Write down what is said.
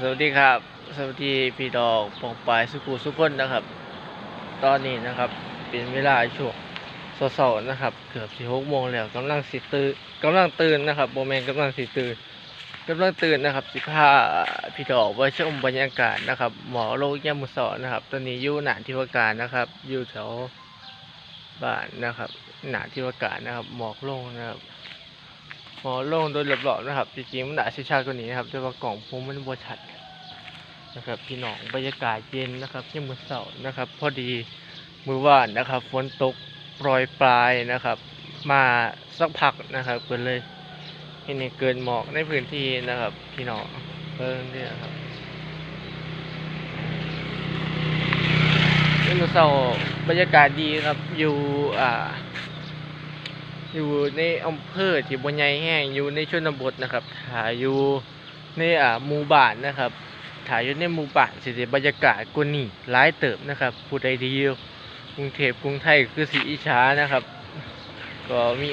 สวัสดีครับ สวัสดีพี่ดอกปองปลายสุขุสุขคนนะครับ ตอนนี้นะครับ เป็นเวลาช่วงสาร์ๆนะครับ เกือบสี่หกโมงแล้วกำลังสิตื่นกำลังตื่นนะครับโบแมนกำลังสิตื่นกำลังตื่นนะครับสิพาพี่ดอกไว้ชมบรรยากาศนะครับ หมอโลกยามมุสอนะครับ ตอนนี้อยู่หนาที่ว่าการนะครับ อยู่แถวบ้านนะครับ หนาที่ว่าการนะครับ หมอกลงนะครับ หมอลงโดยรอบๆนะครับ จริงๆมันอาจจะชัดกว่านี้นะครับแต่ว่ากล่องผมมันบ่ชัดนะครับพี่น้องบรรยากาศเย็นนะครับยามมือเช้านะครับ พอดีมือว่านนะครับฝนตกโปรยปลายนะครับ มาสักพักนะครับก็เลยเห็นเกินหมอกในพื้นที่นะครับ พี่น้องเพิ่งเนี่ยครับยามมื้อเช้าบรรยากาศดีครับอยู่อ่า อยู่ในอำเภอที่บ่ใหญ่แห้งอยู่ในชนบทนะครับถ่ายอยู่ในอ่าหมู่บ้านนะครับถ่ายอยู่ในหมู่บ้านสิบรรยากาศกว่านี้หลายเติบนะครับผู้ใดที่อยู่กรุงเทพกรุงไทยคือสีอิจฉานะครับ ก็มี